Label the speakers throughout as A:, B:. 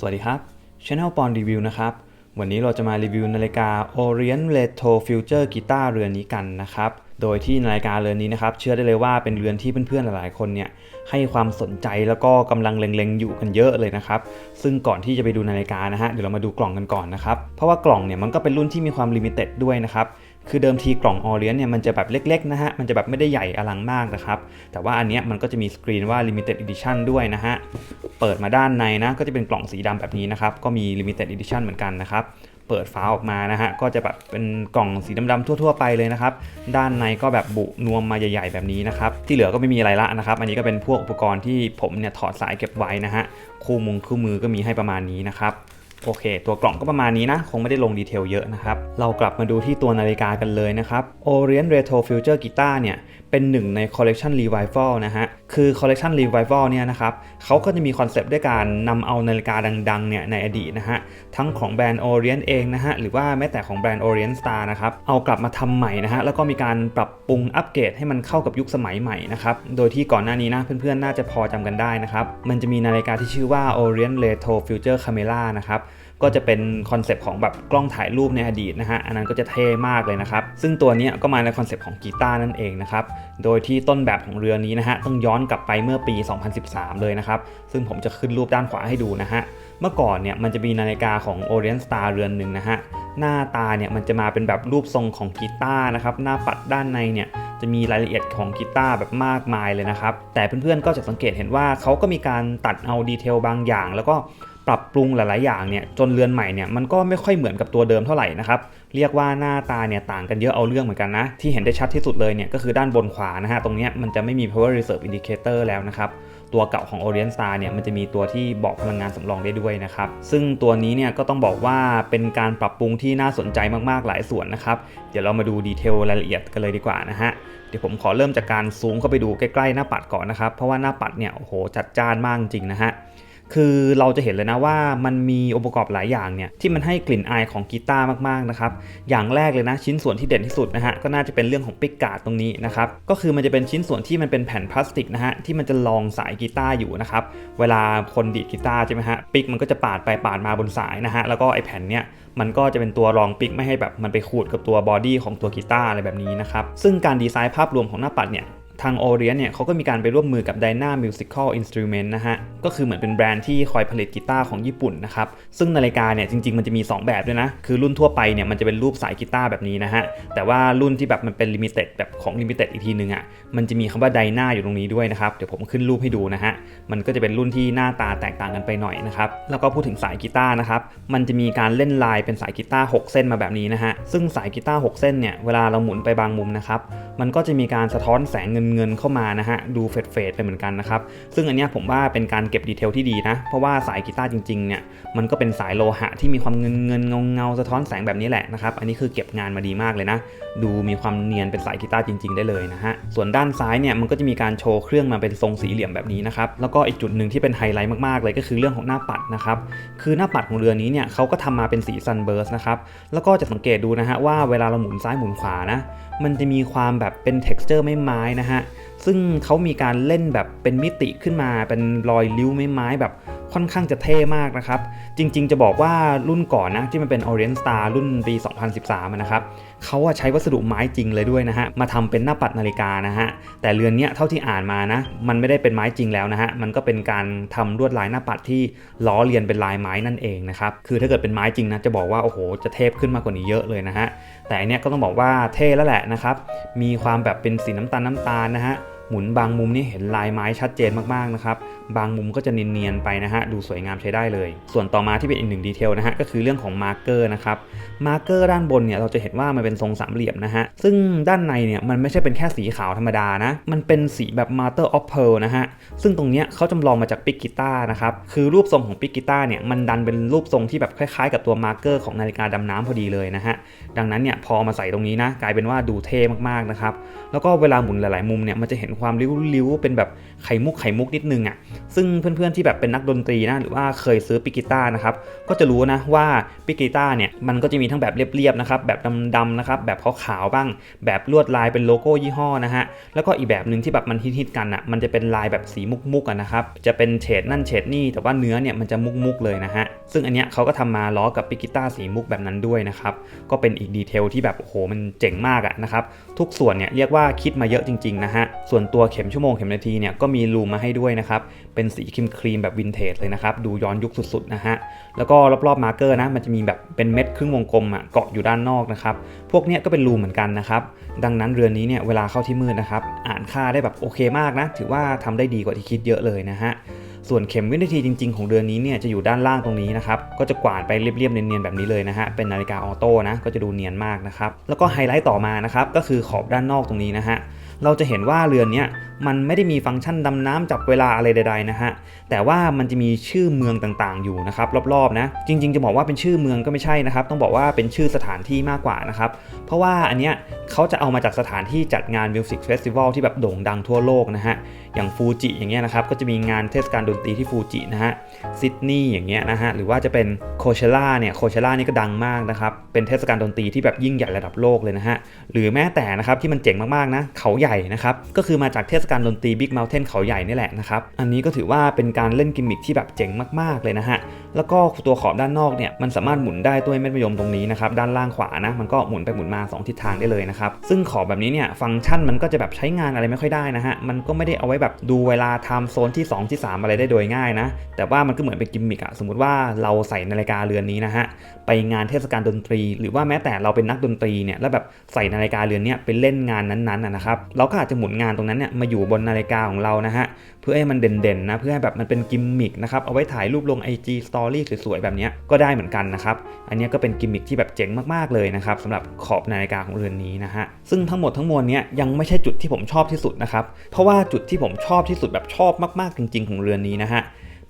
A: สวัสดีครับ Channel ปอนรีวิวนะครับ วันนี้เราจะมารีวิวนาฬิกา Orient Retro Future Guitar เรือนนี้กันนะครับ โดยที่นาฬิกาเรือนนี้นะครับ เชื่อได้เลยว่าเป็นเรือนที่เพื่อนๆหลายๆคนเนี่ยให้ความสนใจแล้วก็กำลังเล็งๆอยู่กันเยอะเลยนะครับ ซึ่งก่อนที่จะไปดูนาฬิกานะฮะ เดี๋ยวเรามาดูกล่องกันก่อนนะครับ เพราะว่ากล่องเนี่ยมันก็เป็นรุ่นที่มีความลิมิเต็ดด้วยนะครับ คือเดิมทีกล่องออเรียนเนี่ยมันจะแบบเล็กๆนะฮะ มันจะแบบไม่ได้ใหญ่อลังมากนะครับ แต่ว่าอันเนี้ยมันก็จะมีสกรีนว่า limited edition ด้วยนะฮะ เปิดมาด้านในนะก็จะเป็นกล่องสีดำแบบนี้นะครับ ก็มี limited edition เหมือนกันนะครับ เปิดฝาออกมานะฮะ ก็จะแบบเป็นกล่องสีดำๆทั่วๆไปเลยนะครับ ด้านในก็แบบบุนวมมาใหญ่ ๆ แบบนี้นะครับ ที่เหลือก็ไม่มีอะไรละนะครับ อันนี้ก็เป็นพวกอุปกรณ์ที่ผมเนี่ยถอดสายเก็บไว้นะฮะ คู่มงคู่มือก็มีให้ประมาณนี้นะครับ โอเค ตัวกล่องก็ประมาณนี้นะ คงไม่ได้ลงดีเทลเยอะนะครับ เรากลับมาดูที่ตัวนาฬิกากันเลยนะครับ Orient Retro Future Guitar เนี่ย เป็นหนึ่งใน Collection Revival นะฮะ คือ Collection Revival เนี่ยนะครับเขาก็จะมีคอนเซปต์ด้วยการนำเอานาฬิกาดังๆ เนี่ยในอดีตนะฮะ ทั้งของแบรนด์ Orient เองนะฮะ หรือว่าแม้แต่ของแบรนด์ Orient Star นะครับ เอากลับมาทำใหม่นะฮะ แล้วก็มีการปรับปรุงอัปเกรดให้มันเข้ากับยุคสมัยใหม่นะครับ โดยที่ก่อนหน้านี้นะเพื่อนๆ น่าจะพอจำกันได้นะครับ มันจะมีนาฬิกาที่ชื่อว่า Orient Retro Future Camera นะครับ ก็จะเป็นคอนเซปต์ของแบบกล้องถ่ายรูปในอดีตนะฮะอันนั้นก็จะเท่มากเลยนะครับ ซึ่งตัวนี้ก็มาในคอนเซปต์ของกีตาร์นั่นเองนะครับ โดยที่ต้นแบบของเรือนี้นะฮะต้องย้อนกลับไปเมื่อปี 2013 เลยนะครับ ซึ่งผมจะขึ้นรูปด้านขวาให้ดูนะฮะเมื่อก่อนเนี่ยมันจะมีนาฬิกาของ Orient Star เรือนหนึ่งนะฮะหน้าตาเนี่ยมันจะมาเป็นแบบรูปทรงของกีตาร์นะครับหน้าปัดด้านในเนี่ยจะมีรายละเอียดของกีตาร์แบบมากมายเลยนะครับ แต่เพื่อนๆก็จะสังเกตเห็นว่าเขาก็มีการตัดเอาดีเทลบางอย่าง แล้วก็ ปรับปรุงหลาย ๆ อย่างเนี่ยจนเรือนใหม่เนี่ยมันก็ไม่ค่อยเหมือนกับตัวเดิมเท่าไหร่นะครับเรียกว่าหน้าตาเนี่ยต่างกันเยอะเอาเรื่องเหมือนกันนะ ที่เห็นได้ชัดที่สุดเลยเนี่ยก็คือด้านบนขวานะฮะตรงเนี้ยมันจะไม่มี power reserve indicator แล้วนะครับตัวเก่าของ Orient Star เนี่ยมันจะมีตัวที่บอกพลังงานสำรองได้ด้วยนะครับ ซึ่งตัวนี้เนี่ยก็ต้องบอกว่าเป็นการปรับปรุงที่น่าสนใจมากๆหลายส่วนนะครับ เดี๋ยวเรามาดูดีเทลรายละเอียดกันเลยดีกว่านะฮะ เดี๋ยวผมขอเริ่มจากการซูมเข้าไปดูใกล้ๆหน้าปัดก่อนนะครับ เพราะว่าหน้าปัดเนี่ยโอ้โหจัดจ้านมากจริงนะฮะ คือเราจะเห็นเลยนะว่ามันมีองค์ประกอบหลายอย่างเนี่ยที่มันให้กลิ่นอายของกีตาร์มากๆนะครับอย่างแรกเลยนะชิ้นส่วนที่เด่นที่สุดนะฮะก็น่าจะเป็นเรื่องของปิกการ์ดตรงนี้นะครับก็คือมันจะเป็นชิ้นส่วนที่มันเป็นแผ่นพลาสติกนะฮะที่มันจะรองสายกีตาร์อยู่นะครับเวลาคนดีดกีตาร์ใช่ไหมฮะปิกมันก็จะปาดไปปาดมาบนสายนะฮะแล้วก็ไอแผ่นเนี่ยมันก็จะเป็นตัวรองปิกไม่ให้แบบมันไปขูดกับตัวบอดี้ของตัวกีตาร์อะไรแบบนี้นะครับซึ่งการดีไซน์ภาพรวมของหน้าปัดเนี่ย ทาง Orient เนี่ยเขาก็มีการไปร่วมมือกับ Dyna Musical Instrument นะฮะ ก็คือเหมือนเป็นแบรนด์ที่คอยผลิตกีตาร์ของญี่ปุ่นนะครับ ซึ่งนาฬิกาเนี่ยจริงๆมันจะมี 2 แบบด้วยนะ คือรุ่นทั่วไปเนี่ยมันจะเป็นรูปสายกีตาร์แบบนี้นะฮะ แต่ว่ารุ่นที่แบบมันเป็น Limited แบบของ Limited อีกทีนึงอะ มันจะมีคำว่า Dyna อยู่ตรงนี้ด้วยนะครับ เดี๋ยวผมขึ้นรูปให้ดูนะฮะ มันก็จะเป็นรุ่นที่หน้าตาแตกต่างกันไปหน่อยนะครับ แล้วก็พูดถึงสายกีตาร์นะครับ มันจะมีการเล่นลายเป็นสายกีตาร์6เส้นมาแบบนี้นะฮะ ซึ่งสายกีตาร์6เส้นเนี่ยเวลาเราหมุนไปบางมุมนะครับ มันก็จะมีการสะท้อนแสงเงินเงินเข้ามานะฮะดูเฟดเฟดไปเหมือนกันนะครับซึ่งอันนี้ผมว่าเป็นการเก็บดีเทลที่ดีนะ เพราะว่าสายกีตาร์จริงๆเนี่ยมันก็เป็นสายโลหะที่มีความเงินเงินเงาเงาสะท้อนแสงแบบนี้แหละนะครับอันนี้คือเก็บงานมาดีมากเลยนะ ดูมีความเนียนเป็นสายกีตาร์จริง ๆ ได้เลยนะฮะส่วนด้านซ้ายเนี่ยมันก็จะมีการโชว์เครื่องมาเป็นทรงสี่เหลี่ยมแบบนี้นะครับแล้วก็อีกจุดหนึ่งที่เป็นไฮไลท์มากๆเลยก็คือเรื่องของหน้าปัดนะครับคือหน้าปัดของเรือนี้เนี่ยเขาก็ทำมาเป็นสีซันเบิร์สนะครับแล้วก็จะสังเกตดูนะฮะว่าเวลาเราหมุนซ้ายหมุนขวานะ มันจะมีความแบบเป็น t e x t อร์ไม้ไม้นะฮะ ซึ่งเขามีการเล่นแบบเป็นมิติขึ้นมาเป็นรอยริ้วไม้ไม้แบบค่อนข้างจะเท่มากนะครับ จริงๆ จะบอกว่ารุ่นก่อนนะที่มันเป็น Orient Star รุ่นปี 2013 นะครับ เขาอะใช้วัสดุไม้จริงเลยด้วยนะฮะมาทำเป็นหน้าปัดนาฬิกานะฮะแต่เรือนนี้เท่าที่อ่านมานะมันไม่ได้เป็นไม้จริงแล้วนะฮะมันก็เป็นการทำลวดลายหน้าปัดที่ล้อเลียนเป็นลายไม้นั่นเองนะครับคือถ้าเกิดเป็นไม้จริงนะจะบอกว่าโอ้โหจะเทพขึ้นมากกว่านี้เยอะเลยนะฮะแต่อันเนี้ยก็ต้องบอกว่าเท่แล้วแหละนะครับมีความแบบเป็นสีน้ำตาลน้ำตาลนะฮะ หมุนบางมุมนี่เห็นลายไม้ชัดเจนมากๆนะครับ บางมุมก็จะเนียนๆไปนะฮะ ดูสวยงามใช้ได้เลย ส่วนต่อมาที่เป็นอีกหนึ่งดีเทลนะฮะ ก็คือเรื่องของมาร์กเกอร์นะครับ มาร์กเกอร์ด้านบนเนี่ยเราจะเห็นว่ามันเป็นทรงสามเหลี่ยมนะฮะ ซึ่งด้านในเนี่ยมันไม่ใช่เป็นแค่สีขาวธรรมดานะ มันเป็นสีแบบ Master of Pearl นะฮะ ซึ่งตรงเนี้ยเขาจำลองมาจากปิกกีตานะครับ คือรูปทรงของปิกกีตาเนี่ยมันดันเป็นรูปทรงที่แบบคล้ายๆ กับตัวมาร์กเกอร์ของนาฬิกาดำน้ำพอดีเลยนะฮะ ดังนั้นเนี่ยพอมาใส่ตรงนี้นะกลายเป็นว่าดูเท่มากๆนะครับ แล้วก็เวลาหมุนหลายๆมุมเนี่ยมันจะเห็นความริ้วๆเป็นแบบไข่มุกไข่มุกนิดนึงอะ่ะซึ่งเพื่อนๆที่แบบเป็นนักดนตรีนะหรือว่าเคยซื้อปิกกีตานะครับก็จะรู้นะว่าปิกกีตาเนี่ยมันก็จะมีทั้งแบบเรียบๆนะครับแบบดำๆนะครับแบบขาวๆบ้าง แบบลวดลายเป็นโลโก้ยี่ห้อนะฮะแล้วก็อีกแบบหนึ่งที่แบบมันฮิตๆกันอะ่ะมันจะเป็นลายแบบสีมุกๆอะนะครับจะเป็นเฉดนั่นเฉดนี่แต่ว่าเนื้อเนี่ยมันจะมุกๆเลยนะฮะซึ่งอันเนี้ยเขาก็ทำมาล้อกับปิกกีตาสีมุกแบบนั้นด้วยนะครับก็เป็นอีกดีเทลที่แบบโอ้โหมันเจ๋งมากอะนะครับ ทุกส่วนเนี่ยเรียกว่าคิดมาเยอะจริงๆนะฮะ ส่วนตัวเข็มชั่วโมงเข็มนาทีเนี่ยก็มีรูมมาให้ด้วยนะครับ เป็นสีครีมครีมแบบวินเทจเลยนะครับ ดูย้อนยุคสุดๆนะฮะ แล้วก็รอบๆมาร์เกอร์นะ มันจะมีแบบเป็นเม็ดครึ่งวงกลมอะเกาะอยู่ด้านนอกนะครับ พวกเนี้ยก็เป็นรูเหมือนกันนะครับ ดังนั้นเรือนนี้เนี่ยเวลาเข้าที่มืดนะครับ อ่านค่าได้แบบโอเคมากนะ ถือว่าทำได้ดีกว่าที่คิดเยอะเลยนะฮะ ส่วนเข็มวินาทีจริง ๆ ของเรือนนี้เนี่ยจะอยู่ด้านล่างตรงนี้นะครับก็จะกวาดไปเรียบๆเนียนๆแบบนี้เลยนะฮะเป็นนาฬิกาออโต้นะก็จะดูเนียนมากนะครับแล้วก็ไฮไลท์ต่อมานะครับก็คือขอบด้านนอกตรงนี้นะฮะเราจะเห็นว่าเรือนเนี้ย มันไม่ได้มีฟังก์ชันดำน้ำจับเวลาอะไรใดๆนะฮะ แต่ว่ามันจะมีชื่อเมืองต่างๆอยู่นะครับรอบๆนะ จริง ๆ จะบอกว่าเป็นชื่อเมืองก็ไม่ใช่นะครับ ต้องบอกว่าเป็นชื่อสถานที่มากกว่านะครับ เพราะว่าอันเนี้ยเขาจะเอามาจากสถานที่จัดงานมิวสิกเฟสติวัลที่แบบโด่งดังทั่วโลกนะฮะ อย่างฟูจิอย่างเงี้ยนะครับ ก็จะมีงานเทศกาลดนตรีที่ฟูจินะฮะ ซิดนีย์อย่างเงี้ยนะฮะ หรือว่าจะเป็นโคเชล่าเนี่ย โคเชล่านี่ก็ดังมากนะครับ เป็นเทศกาลดนตรีที่แบบยิ่งใหญ่ระดับโลกเลยนะฮะ หรือแม้แต่นะครับที่มันเจ๋งมากๆนะ เขาใหญ่นะครับ ก็คือมาจากเทศการดนตรี Big Mountain เขาใหญ่นี่แหละนะครับ อันนี้ก็ถือว่าเป็นการเล่นกิมมิคที่แบบเจ๋งมากๆเลยนะฮะแล้วก็ตัวขอบด้านนอกเนี่ยมันสามารถหมุนได้ด้วยเม็ดมะยมตรงนี้นะครับด้านล่างขวานะมันก็หมุนไปหมุนมาสองทิศทางได้เลยนะครับซึ่งขอบแบบนี้เนี่ยฟังก์ชันมันก็จะแบบใช้งานอะไรไม่ค่อยได้นะฮะมันก็ไม่ได้เอาไว้แบบดูเวลาไทม์โซนที่ 2 ที่ 3 อะไรได้โดยง่ายนะแต่ว่ามันก็เหมือนเป็นกิมมิคอะสมมติว่าเราใส่นาฬิกาเรือนนี้นะฮะไปงานเทศกาลดนตรี หรือว่าแม้แต่เราเป็นนักดนตรีเนี่ยแล้วแบบใส่นาฬิกาเรือนเนี้ยไปเล่นงานนั้นๆนะนะครับเราก็อาจจะหมุนงานตรงนั้นเนี่ยมาอยู่บนนาฬิกาของเรานะฮะเพื่อให้มันเด่นๆนะเพื่อให้แบบมันเป็นกิมมิคนะครับเอาไว้ถ่ายรูปลง IG Story สวยๆแบบนี้ก็ได้เหมือนกันนะครับอันนี้ก็เป็นกิมมิคที่แบบเจ๋งมากๆเลยนะครับสำหรับขอบนาฬิกาของเรือนนี้นะฮะซึ่งทั้งหมดทั้งมวลเนี้ยยังไม่ใช่จุดที่ผมชอบที่สุดนะครับเพราะว่าจุดที่ผมชอบที่สุดแบบชอบมากๆจริง ๆ ของเรือนนี้นะฮะ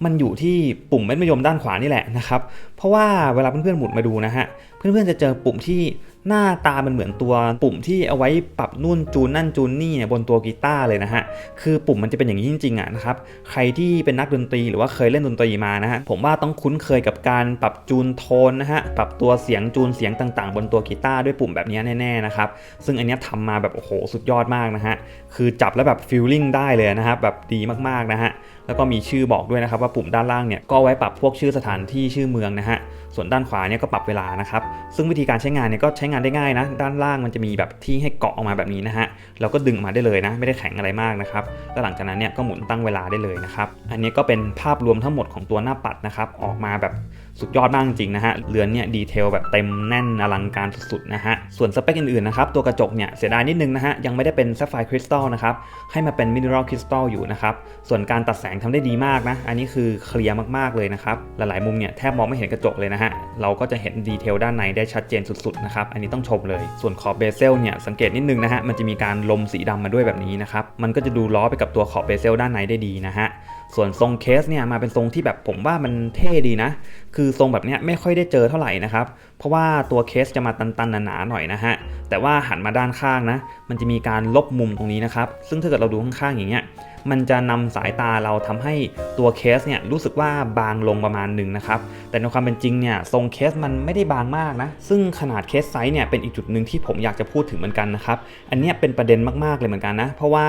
A: มันอยู่ที่ปุ่มเม็ดมะยมด้านขวานี่แหละนะครับ เพราะว่าเวลาเพื่อนๆหมุนมาดูนะฮะเพื่อนๆจะเจอปุ่มที่หน้าตามันเหมือนตัวปุ่มที่เอาไว้ปรับนู่นจูนนั่นจูนนี่เนี่ยบนตัวกีตาร์เลยนะฮะ คือปุ่มมันจะเป็นอย่างนี้จริงๆอะนะครับ ใครที่เป็นนักดนตรีหรือว่าเคยเล่นดนตรีมานะฮะ ผมว่าต้องคุ้นเคยกับการปรับจูนโทนนะฮะ ปรับตัวเสียงจูนเสียงต่างๆ บนตัวกีตาร์ด้วยปุ่มแบบนี้แน่ๆนะครับ ซึ่งอันนี้ยทำมาแบบโอ้โหสุดยอดมากนะฮะ คือจับแล้วแบบฟีลลิ่งได้เลยนะครับแบบดีมากๆนะฮะ แล้วก็มีชื่อบอกด้วยนะครับว่าปุ่มด้านล่างเนี่ยก็ไว้ปรับพวกชื่อสถานที่ชื่อเมืองนะฮะ ส่วนด้านขวาเนี่ยก็ปรับเวลานะครับซึ่งวิธีการใช้งานเนี่ยก็ใช้งานได้ง่ายนะ ด้านล่างมันจะมีแบบที่ให้เกาะออกมาแบบนี้นะฮะเราก็ดึงออกมาได้เลยนะ ไม่ได้แข็งอะไรมากนะครับแล้วหลังจากนั้นเนี่ยก็หมุนตั้งเวลาได้เลยนะครับ อันนี้ก็เป็นภาพรวมทั้งหมดของตัวหน้าปัดนะครับ ออกมาแบบ สุดยอดมากจริงนะฮะ เรือนเนี่ยดีเทลแบบเต็มแน่นอลังการสุดๆนะฮะ ส่วนสเปคอื่นๆนะครับ ตัวกระจกเนี่ยเสียดายนิดนึงนะฮะ ยังไม่ได้เป็นแซฟไฟร์คริสตัลนะครับ ให้มาเป็นมินเนอรัลคริสตัลอยู่นะครับ ส่วนการตัดแสงทำได้ดีมากนะ อันนี้คือเคลียร์มากๆเลยนะครับ หลายๆมุมเนี่ยแทบมองไม่เห็นกระจกเลยนะฮะ เราก็จะเห็นดีเทลด้านในได้ชัดเจนสุดๆนะครับ อันนี้ต้องชมเลย ส่วนขอบเบเซลเนี่ยสังเกตนิดนึงนะฮะ มันจะมีการลมสีดำมาด้วยแบบนี้นะครับ มันก็จะดูล้อไปกับตัวขอบเบเซลด้านในได้ดีนะฮะ ส่วนทรงเคสเนี่ยมาเป็นทรงที่แบบผมว่ามันเท่ดีนะ คือทรงแบบเนี้ยไม่ค่อยได้เจอเท่าไหร่นะครับ เพราะว่าตัวเคสจะมาตันๆหนาๆหน่อยนะฮะ แต่ว่าหันมาด้านข้างนะ มันจะมีการลบมุมตรงนี้นะครับ ซึ่งถ้าเกิดเราดูข้างๆอย่างเงี้ย มันจะนำสายตาเราทำให้ตัวเคสเนี่ยรู้สึกว่าบางลงประมาณหนึ่งนะครับ แต่ในความเป็นจริงเนี่ยทรงเคสมันไม่ได้บางมากนะ ซึ่งขนาดเคสไซส์เนี่ยเป็นอีกจุดหนึ่งที่ผมอยากจะพูดถึงเหมือนกันนะครับ อันเนี้ยเป็นประเด็นมากๆเลยเหมือนกันนะ เพราะว่า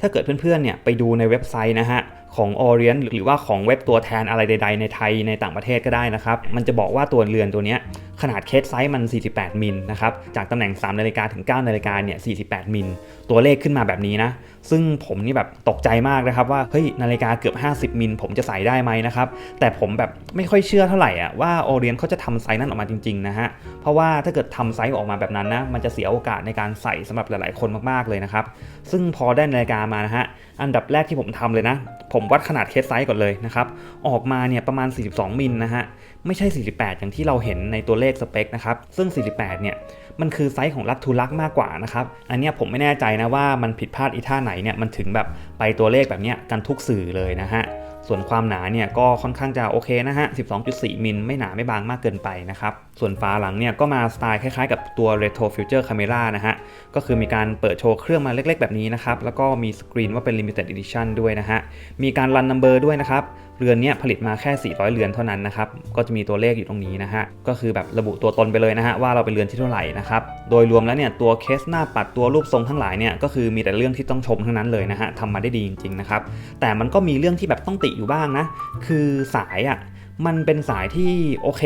A: ถ้าเกิดเพื่อนๆเนี่ยไปดูในเว็บไซต์นะฮะของ Orient หรือว่าของเว็บตัวแทนอะไรใด ๆ ในไทยในต่างประเทศก็ได้นะครับ มันจะบอกว่าตัวเรือนตัวนี้ขนาดเคสไซส์มัน 48 มิลนะครับ จากตำแหน่ง 3 นาฬิกาถึง 9 นาฬิกาเนี่ย 48 มิล ตัวเลขขึ้นมาแบบนี้นะ ซึ่งผมนี่แบบตกใจมากนะครับว่า เฮ้ย นาฬิกาเกือบ 50 มิล ผมจะใส่ได้ไหมนะครับ แต่ผมแบบไม่ค่อยเชื่อเท่าไหร่อะว่า Orient เขาจะทำไซส์นั้นออกมาจริง ๆ นะฮะ เพราะว่าถ้าเกิดทำไซส์ออกมาแบบนั้นนะ มันจะเสียโอกาสในการใส่สำหรับหลาย ๆ คนมากๆเลยนะครับ ซึ่งพอได้นาฬิกามานะฮะ อันดับแรกที่ผมทำเลยนะ ผมวัดขนาดเคสไซส์ก่อนเลยนะครับ ออกมาเนี่ยประมาณ 42 มิลนะฮะ ไม่ใช่ 48 อย่างที่เราเห็นในตัวเลขสเปคนะครับ ซึ่ง 48 เนี่ย มันคือไซส์ของลักทูลักมากกว่านะครับ อันเนี้ยผมไม่แน่ใจนะว่ามันผิดพลาดอีท่าไหนเนี่ย มันถึงแบบไปตัวเลขแบบเนี้ยกันทุกสื่อเลยนะฮะ ส่วนความหนาเนี่ยก็ค่อนข้างจะโอเคนะฮะ 12.4 มิลไม่หนาไม่บางมากเกินไปนะครับ ส่วนฝาหลังเนี่ยก็มาสไตล์คล้ายๆกับตัว Retro Future Camera นะฮะ ก็คือมีการเปิดโชว์เครื่องมาเล็กๆแบบนี้นะครับ แล้วก็มีสกรีนว่าเป็น Limited Edition ด้วยนะฮะ มีการรันนัมเบอร์ด้วยนะครับ เรือนเนี้ยผลิตมาแค่ 400 เรือนเท่านั้นนะครับ ก็จะมีตัวเลขอยู่ตรงนี้นะฮะ ก็คือแบบระบุตัวตนไปเลยนะฮะว่าเราเป็นเรือนที่เท่าไหร่นะครับ โดยรวมแล้วเนี่ยตัวเคสหน้าปัดตัวรูปทรงทั้งหลายเนี่ยก็คือมีแต่เรื่องที่ต้องชมทั้งนั้นเลยนะฮะทำมาได้ดีจริงๆนะครับ แต่มันก็มีเรื่องที่แบบต้องติอยู่บ้างนะ คือสายอะ มันเป็นสายที่โอเค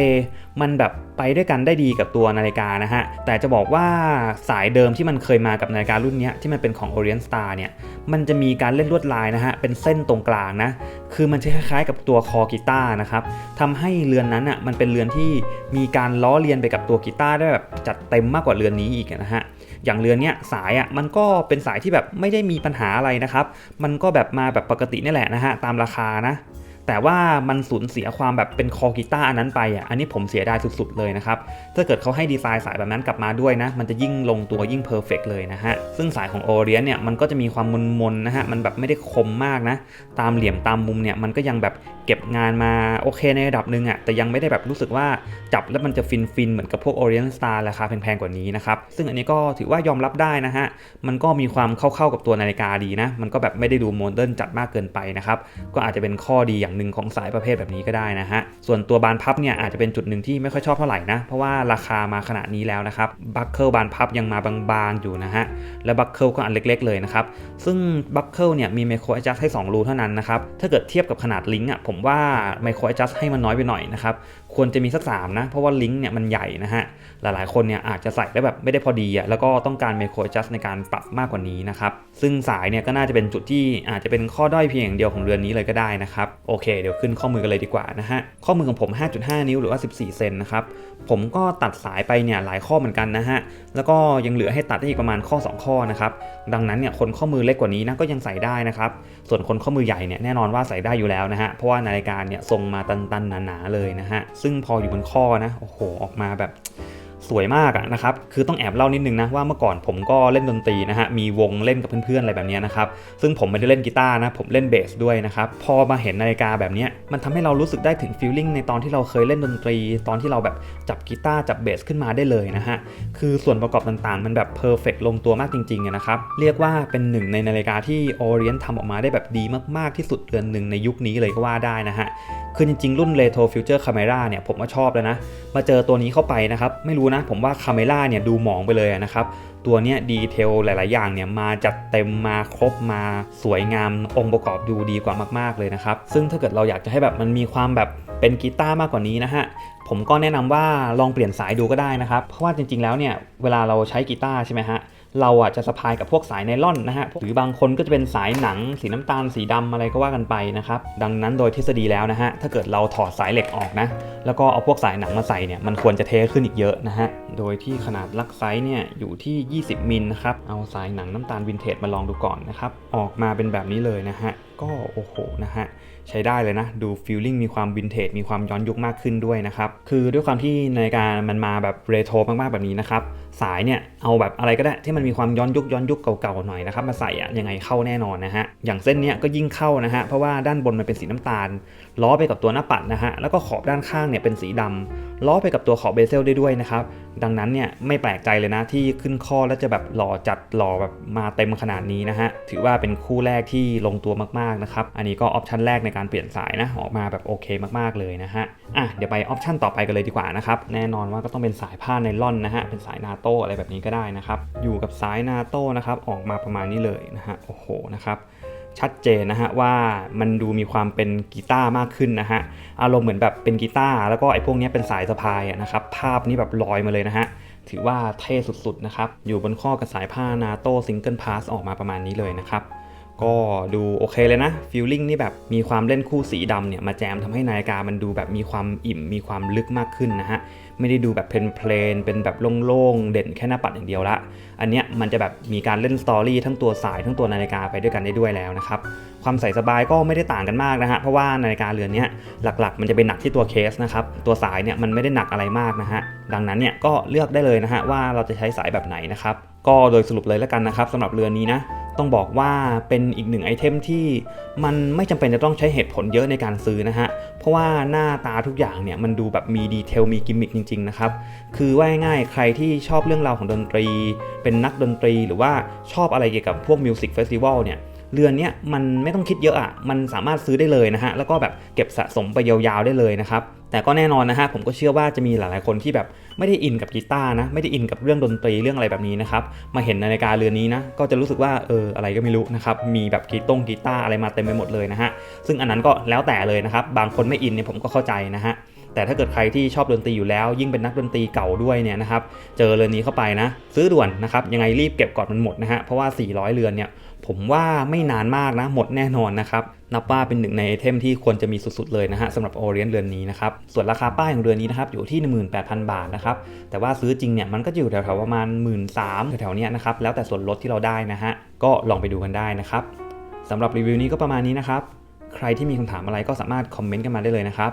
A: มันแบบไปด้วยกันได้ดีกับตัวนาฬิกานะฮะ แต่จะบอกว่าสายเดิมที่มันเคยมากับนาฬิการุ่นนี้ที่มันเป็นของ Orient Star เนี่ย มันจะมีการเล่นลวดลายนะฮะ เป็นเส้นตรงกลางนะ คือมันจะคล้ายๆกับตัวคอกีตาร์นะครับทำให้เรือนนั้นอะมันเป็นเรือนที่มีการล้อเลียนไปกับตัวกีตาร์ได้แบบจัดเต็มมากกว่าเรือนนี้อีกนะฮะ อย่างเรือนเนี้ยสายอะมันก็เป็นสายที่แบบไม่ได้มีปัญหาอะไรนะครับ มันก็แบบมาแบบปกตินี่แหละนะฮะตามราคานะ แต่ว่ามันสูญเสียความแบบเป็นคอกีตาร์อันนั้นไปอะอันนี้ผมเสียดายสุดๆเลยนะครับ ถ้าเกิดเขาให้ดีไซน์สายแบบนั้นกลับมาด้วยนะ มันจะยิ่งลงตัวยิ่งเพอร์เฟกเลยนะฮะ ซึ่งสายของโอเรียนเนี่ยมันก็จะมีความมนๆนะฮะ มันแบบไม่ได้คมมากนะ ตามเหลี่ยมตามมุมเนี่ยมันก็ยังแบบเก็บงานมาโอเคในระดับหนึ่งอะแต่ยังไม่ได้แบบรู้สึกว่าจับแล้วมันจะฟินฟินๆเหมือนกับพวก Orient Star ราคาแพงๆกว่านี้นะครับซึ่งอันนี้ก็ถือว่ายอมรับได้นะฮะมันก็มีความเข้าๆกับตัวนาฬิกาดีนะมันก็แบบไม่ได้ดูโมเดิร์นจัดมากเกินไปนะครับก็อาจจะเป็นข้อดีอย่างหนึ่งของสายประเภทแบบนี้ก็ได้นะฮะ ส่วนตัวบานพับเนี่ยอาจจะเป็นจุดหนึ่งที่ไม่ค่อยชอบเท่าไหร่นะ เพราะว่าราคามาขนาดนี้แล้วนะครับ บัคเกิลบานพับยังมาบางๆอยู่นะฮะ และบัคเกิลก็อันเล็กๆเลยนะครับ ซึ่งบัคเกิลเนี่ยมีไมโคร a d จัสให้ 2 รูเท่านั้นนะครับ ถ้าเกิดเทียบกับขนาดลิงก์อะผมว่าไมโคร a d จัสให้มันน้อยไปหน่อยนะครับควรจะมีสักสามนะ เพราะว่าลิงก์เนี่ยมันใหญ่นะฮะ หลายๆ คนเนี่ยอาจจะใส่ได้แบบไม่ได้พอดีอะแล้วก็ต้องการไมโคร a d จัสในการปรับมากกว่านี้นะครับ ซึ่งสายเนี่ยก็น่าจะเป็นจุดที่อาจจะเป็นข้อด้อยเพียงอย่างเดียวของเรือนนี้เลยก็ได้นะครับ โอเค เดี๋ยวขึ้นข้อมือกันเลยดีกว่านะฮะ ข้อมือของผม 5.5 นิ้วหรือว่า 14 เซนนะครับ ผมก็ตัดสายไปเนี่ยหลายข้อเหมือนกันนะฮะ แล้วก็ยังเหลือให้ตัดได้อีกประมาณข้อ 2 ข้อนะครับ ดังนั้นเนี่ยคนข้อมือเล็กกว่านี้นะก็ยังใส่ได้นะครับ ส่วนคนข้อมือใหญ่เนี่ยแน่นอนว่าใส่ได้อยู่แล้วนะฮะ เพราะว่านาฬิกาเนี่ยทรงมาตันๆหนาๆเลยนะฮะซึ่งพออยู่บนข้อนะ โอ้โห ออกมาแบบ สวยมากอะนะครับ คือต้องแอบเล่านิดนึงนะว่าเมื่อก่อนผมก็เล่นดนตรีนะฮะ มีวงเล่นกับเพื่อนๆอะไรแบบนี้นะครับ ซึ่งผมไม่ได้เล่นกีตาร์นะ ผมเล่นเบสด้วยนะครับ พอมาเห็นนาฬิกาแบบนี้มันทำให้เรารู้สึกได้ถึงฟีลลิ่งในตอนที่เราเคยเล่นดนตรี ตอนที่เราแบบจับกีตาร์จับเบสขึ้นมาได้เลยนะฮะ คือส่วนประกอบต่างๆ มันแบบเพอร์เฟกลงตัวมากจริงๆอะนะครับ เรียกว่าเป็นหนึ่งในนาฬิกาที่ Orient ทำออกมาได้แบบดีมากๆที่สุดเรือนหนึ่งในยุคนี้เลยก็ว่าได้นะฮะ คือจริงๆรุ่น Retro Future Camera เนี่ยผมก็ชอบแล้วนะ มาเจอตัวนี้เข้าไปนะครับ ไม่รู้นะผมว่าคาเมล่าเนี่ยดูหมองไปเลยนะครับ ตัวเนี้ยดีเทลหลาย ๆ อย่างเนี่ยมาจัดเต็มมาครบมาสวยงามองค์ประกอบดูดีกว่ามาก ๆ เลยนะครับ ซึ่งถ้าเกิดเราอยากจะให้แบบมันมีความแบบเป็นกีตาร์มากกว่านี้นะฮะผมก็แนะนำว่าลองเปลี่ยนสายดูก็ได้นะครับ เพราะว่าจริง ๆ แล้วเนี่ยเวลาเราใช้กีตาร์ใช่ไหมฮะ เราอะจะสะพายกับพวกสายไนล่อนนะฮะหรือบางคนก็จะเป็นสายหนัง สีน้ำตาลสีดำอะไรก็ว่ากันไปนะครับดังนั้นโดยทฤษฎีแล้วนะฮะถ้าเกิดเราถอดสายเหล็กออกนะ แล้วก็เอาพวกสายหนังมาใส่เนี่ยมันควรจะเทขึ้นอีกเยอะนะฮะโดยที่ขนาดลักไซส์เนี่ยอยู่ที่ 20 มิลนะครับเอาสายหนังน้ำตาลวินเทจมาลองดูก่อนนะครับออกมาเป็นแบบนี้เลยนะฮะก็โอ้โหนะฮะใช้ได้เลยนะ ดูฟีลลิ่งมีความวินเทจมีความย้อนยุคมากขึ้นด้วยนะครับ คือด้วยความที่นาฬิกามันมาแบบเรโทรมากๆแบบนี้นะครับสายเนี่ยเอาแบบอะไรก็ได้ที่มันมีความย้อนยุคย้อนยุคเก่าๆหน่อยนะครับมาใส่อะยังไงเข้าแน่นอนนะฮะอย่างเส้นเนี้ยก็ยิ่งเข้านะฮะเพราะว่าด้านบนมันเป็นสีน้ำตาล ล้อไปกับตัวหน้าปัดนะฮะแล้วก็ขอบด้านข้างเนี่ยเป็นสีดำล้อไปกับตัวขอบเบเซลได้ด้วยนะครับดังนั้นเนี่ยไม่แปลกใจเลยนะที่ขึ้นข้อแล้วจะแบบหล่อจัดหล่อแบบมาเต็มขนาดนี้นะฮะถือว่าเป็นคู่แรกที่ลงตัวมากๆนะครับอันนี้ก็ออปชันแรกในการเปลี่ยนสายนะออกมาแบบโอเคมากๆเลยนะฮะอะเดี๋ยวไปออปชันต่อไปกันเลยดีกว่านะครับแน่นอนว่าก็ต้องเป็นสายผ้าไนล่อนนะฮะเป็นสายนาโต้อะไรแบบนี้ก็ได้นะครับ อยู่กับสายนาโต้นะครับออกมาประมาณนี้เลยนะฮะโอ้โหนะครับชัดเจนนะฮะว่ามันดูมีความเป็นกีตาร์มากขึ้นนะฮะอารมณ์เหมือนแบบเป็นกีตาร์แล้วก็ไอ้พวกนี้เป็นสายสะพายนะครับภาพนี้แบบลอยมาเลยนะฮะถือว่าเท่สุดๆนะครับอยู่บนข้อกับสายผ้านาโต้ซิงเกิลพาสออกมาประมาณนี้เลยนะครับก็ดูโอเคเลยนะฟีลลิ่งนี่แบบมีความเล่นคู่สีดำเนี่ยมาแจมทำให้นาฬิกามันดูแบบมีความอิ่มมีความลึกมากขึ้นนะฮะ ไม่ได้ดูแบบเพลนๆเป็นแบบโล่งๆเด่นแค่หน้าปัดอย่างเดียวละ อันเนี้ยมันจะแบบมีการเล่นสตอรี่ทั้งตัวสายทั้งตัวนาฬิกาไปด้วยกันได้ด้วยแล้วนะครับความใส่สบายก็ไม่ได้ต่างกันมากนะฮะเพราะว่านาฬิกาเรือนนี้หลักๆ มันจะเป็นหนักที่ตัวเคสนะครับตัวสายเนี่ยมันไม่ได้หนักอะไรมากนะฮะดังนั้นเนี่ยก็เลือกได้เลยนะฮะว่าเราจะใช้สายแบบไหนนะครับก็โดยสรุปเลยแล้วกันนะครับสำหรับเรือนนี้นะต้องบอกว่าเป็นอีกหนึ่งไอเทมที่มันไม่จำเป็นจะต้องใช้เหตุผลเยอะในการซื้อนะฮะ เพราะว่าหน้าตาทุกอย่างเนี่ยมันดูแบบมีดีเทลมีกิมมิคจริงๆนะครับ คือว่าง่ายๆใครที่ชอบเรื่องราวของดนตรี เป็นนักดนตรีหรือว่าชอบอะไรเกี่ยวกับพวกมิวสิกเฟสติวัลเนี่ย เรือนเนี้ยมันไม่ต้องคิดเยอะอะ มันสามารถซื้อได้เลยนะฮะ แล้วก็แบบเก็บสะสมไปยาวๆได้เลยนะครับ แต่ก็แน่นอนนะฮะ ผมก็เชื่อว่าจะมีหลายๆคนที่แบบไม่ได้อินกับกีตาร์นะ ไม่ได้อินกับเรื่องดนตรีเรื่องอะไรแบบนี้นะครับ มาเห็นนาฬิกาเรือนนี้นะ ก็จะรู้สึกว่าเอออะไรก็ไม่รู้นะครับ มีแบบกีตงกีตาร์อะไรมาเต็มไปหมดเลยนะฮะ ซึ่งอันนั้นก็แล้วแต่เลยนะครับ บางคนไม่อินเนี่ยผมก็เข้าใจนะฮะ แต่ถ้าเกิดใครที่ชอบดนตรีอยู่แล้ว ยิ่งเป็นนักดนตรีเก่าด้วยเนี่ยนะครับเจอเรือนนี้เข้าไปนะ ซื้อด่วนนะครับยังไงรีบเก็บก่อนมันหมดนะฮะเพราะว่า 400 เรือนเนี่ยผมว่าไม่นานมากนะหมดแน่นอนนะครับนับว่าเป็นหนึ่งในไอเทมที่ควรจะมีสุดๆเลยนะฮะสำหรับโอเรียนเรือนนี้นะครับส่วนราคาป้ายของเรือนนี้นะครับอยู่ที่ 18,000 บาทนะครับแต่ว่าซื้อจริงเนี่ยมันก็อยู่แถวๆประมาณ 1 3ื่นแถวๆเนี้ยนะครับแล้วแต่ส่วนลดที่เราได้นะฮะก็ลองไปดูกันได้นะครับสำหรับรีวิวนี้ก็ประมาณนี้นะครับใครที่มีคำถามอะไรก็สามารถคอมเมนต์กันมาได้เลยนะครับ